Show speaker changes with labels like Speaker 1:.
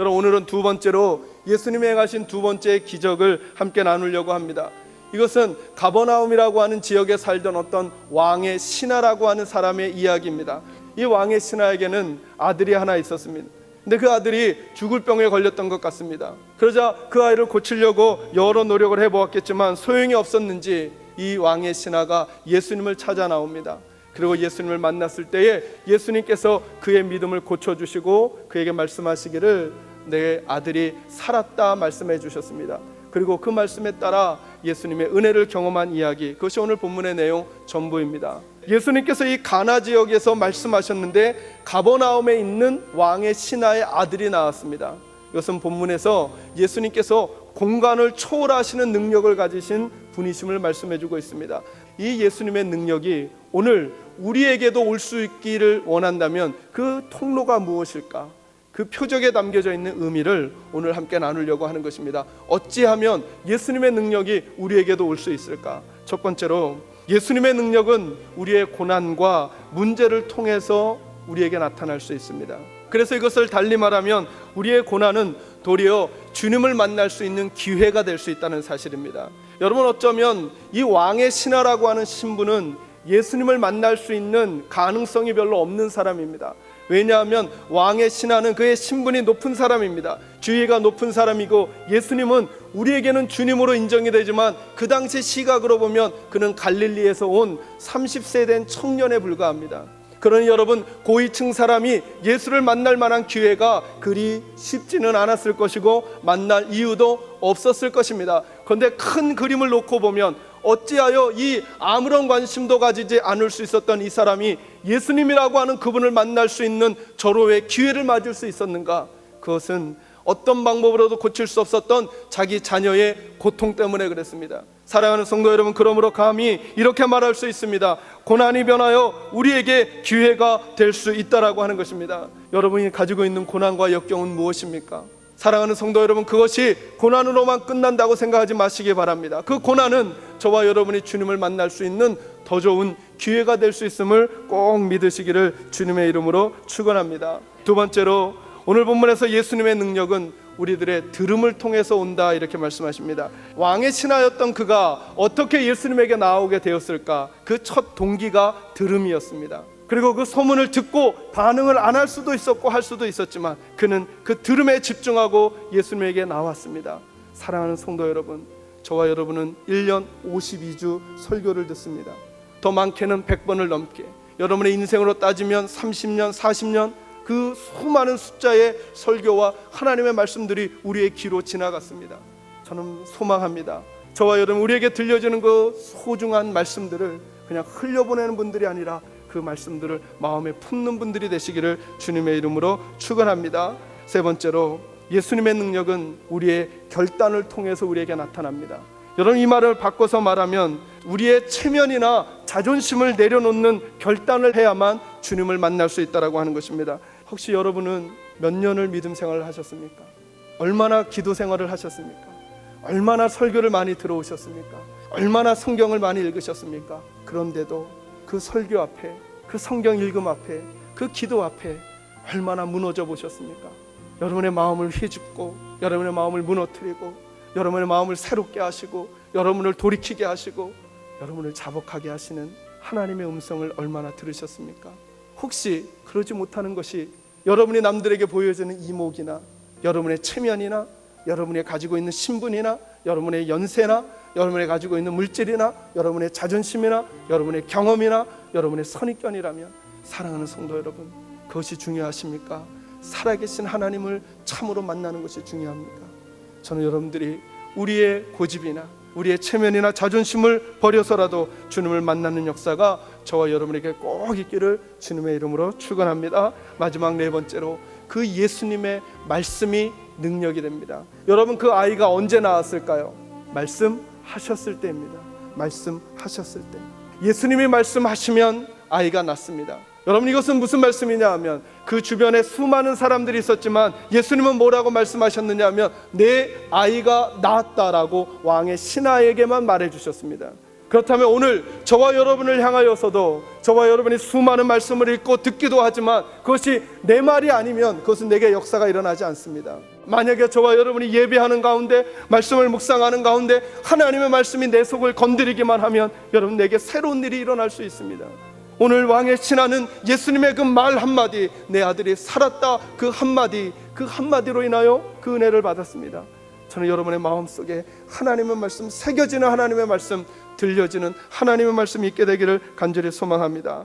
Speaker 1: 여러분 오늘은 두 번째로 예수님이 행하신 두 번째 기적을 함께 나누려고 합니다. 이것은 가버나움이라고 하는 지역에 살던 어떤 왕의 신하라고 하는 사람의 이야기입니다. 이 왕의 신하에게는 아들이 하나 있었습니다. 근데 그 아들이 죽을 병에 걸렸던 것 같습니다. 그러자 그 아이를 고치려고 여러 노력을 해보았겠지만 소용이 없었는지 이 왕의 신하가 예수님을 찾아 나옵니다. 그리고 예수님을 만났을 때에 예수님께서 그의 믿음을 고쳐주시고 그에게 말씀하시기를 내 아들이 살았다 말씀해 주셨습니다. 그리고 그 말씀에 따라 예수님의 은혜를 경험한 이야기 그것이 오늘 본문의 내용 전부입니다. 예수님께서 이 가나 지역에서 말씀하셨는데 가버나움에 있는 왕의 신하의 아들이 나왔습니다. 이것은 본문에서 예수님께서 공간을 초월하시는 능력을 가지신 분이심을 말씀해 주고 있습니다. 이 예수님의 능력이 오늘 우리에게도 올 수 있기를 원한다면 그 통로가 무엇일까? 그 표적에 담겨져 있는 의미를 오늘 함께 나누려고 하는 것입니다. 어찌하면 예수님의 능력이 우리에게도 올 수 있을까? 첫 번째로 예수님의 능력은 우리의 고난과 문제를 통해서 우리에게 나타날 수 있습니다. 그래서 이것을 달리 말하면 우리의 고난은 도리어 주님을 만날 수 있는 기회가 될 수 있다는 사실입니다. 여러분 어쩌면 이 왕의 신하라고 하는 신분은 예수님을 만날 수 있는 가능성이 별로 없는 사람입니다. 왜냐하면 왕의 신하는 그의 신분이 높은 사람입니다. 주의가 높은 사람이고 예수님은 우리에게는 주님으로 인정이 되지만 그 당시 시각으로 보면 그는 갈릴리에서 온 30세 된 청년에 불과합니다. 그러니 여러분 고위층 사람이 예수를 만날 만한 기회가 그리 쉽지는 않았을 것이고 만날 이유도 없었을 것입니다. 그런데 큰 그림을 놓고 보면 어찌하여 이 아무런 관심도 가지지 않을 수 있었던 이 사람이 예수님이라고 하는 그분을 만날 수 있는 절호의 기회를 맞을 수 있었는가? 그것은 어떤 방법으로도 고칠 수 없었던 자기 자녀의 고통 때문에 그랬습니다. 사랑하는 성도 여러분, 그러므로 감히 이렇게 말할 수 있습니다. 고난이 변하여 우리에게 기회가 될 수 있다라고 하는 것입니다. 여러분이 가지고 있는 고난과 역경은 무엇입니까? 사랑하는 성도 여러분, 그것이 고난으로만 끝난다고 생각하지 마시기 바랍니다. 그 고난은 저와 여러분이 주님을 만날 수 있는 더 좋은 기회가 될 수 있음을 꼭 믿으시기를 주님의 이름으로 축원합니다. 두 번째로 오늘 본문에서 예수님의 능력은 우리들의 들음을 통해서 온다 이렇게 말씀하십니다. 왕의 신하였던 그가 어떻게 예수님에게 나오게 되었을까? 그 첫 동기가 들음이었습니다. 그리고 그 소문을 듣고 반응을 안 할 수도 있었고 할 수도 있었지만 그는 그 들음에 집중하고 예수님에게 나왔습니다. 사랑하는 성도 여러분, 저와 여러분은 1년 52주 설교를 듣습니다. 더 많게는 100번을 넘게 여러분의 인생으로 따지면 30년, 40년 그 수많은 숫자의 설교와 하나님의 말씀들이 우리의 귀로 지나갔습니다. 저는 소망합니다. 저와 여러분 우리에게 들려주는 그 소중한 말씀들을 그냥 흘려보내는 분들이 아니라 그 말씀들을 마음에 품는 분들이 되시기를 주님의 이름으로 축원합니다. 세 번째로 예수님의 능력은 우리의 결단을 통해서 우리에게 나타납니다. 여러분 이 말을 바꿔서 말하면 우리의 체면이나 자존심을 내려놓는 결단을 해야만 주님을 만날 수 있다라고 하는 것입니다. 혹시 여러분은 몇 년을 믿음 생활을 하셨습니까? 얼마나 기도 생활을 하셨습니까? 얼마나 설교를 많이 들어오셨습니까? 얼마나 성경을 많이 읽으셨습니까? 그런데도 그 설교 앞에, 그 성경 읽음 앞에, 그 기도 앞에 얼마나 무너져 보셨습니까? 여러분의 마음을 휘집고, 여러분의 마음을 무너뜨리고, 여러분의 마음을 새롭게 하시고, 여러분을 돌이키게 하시고, 여러분을 자복하게 하시는 하나님의 음성을 얼마나 들으셨습니까? 혹시 그러지 못하는 것이 여러분이 남들에게 보여주는 이목이나 여러분의 체면이나 여러분이 가지고 있는 신분이나 여러분의 연세나 여러분이 가지고 있는 물질이나 여러분의 자존심이나 여러분의 경험이나 여러분의 선입견이라면 사랑하는 성도 여러분 그것이 중요하십니까? 살아계신 하나님을 참으로 만나는 것이 중요합니까? 저는 여러분들이 우리의 고집이나 우리의 체면이나 자존심을 버려서라도 주님을 만나는 역사가 저와 여러분에게 꼭 있기를 주님의 이름으로 축원합니다. 마지막 네 번째로 그 예수님의 말씀이 능력이 됩니다. 여러분 그 아이가 언제 나왔을까요? 말씀 하셨을 때입니다. 말씀하셨을 때. 예수님이 말씀하시면 아이가 낳습니다. 여러분 이것은 무슨 말씀이냐 하면 그 주변에 수많은 사람들이 있었지만 예수님은 뭐라고 말씀하셨느냐 하면 내 아이가 낳았다라고 왕의 신하에게만 말해 주셨습니다. 그렇다면 오늘 저와 여러분을 향하여서도 저와 여러분이 수많은 말씀을 읽고 듣기도 하지만 그것이 내 말이 아니면 그것은 내게 역사가 일어나지 않습니다. 만약에 저와 여러분이 예배하는 가운데 말씀을 묵상하는 가운데 하나님의 말씀이 내 속을 건드리기만 하면 여러분 내게 새로운 일이 일어날 수 있습니다. 오늘 왕의 신하는 예수님의 그 말 한마디 내 아들이 살았다 그 한마디 그 한마디로 인하여 그 은혜를 받았습니다. 저는 여러분의 마음속에 하나님의 말씀 새겨지는 하나님의 말씀 들려지는 하나님의 말씀이 있게 되기를 간절히 소망합니다.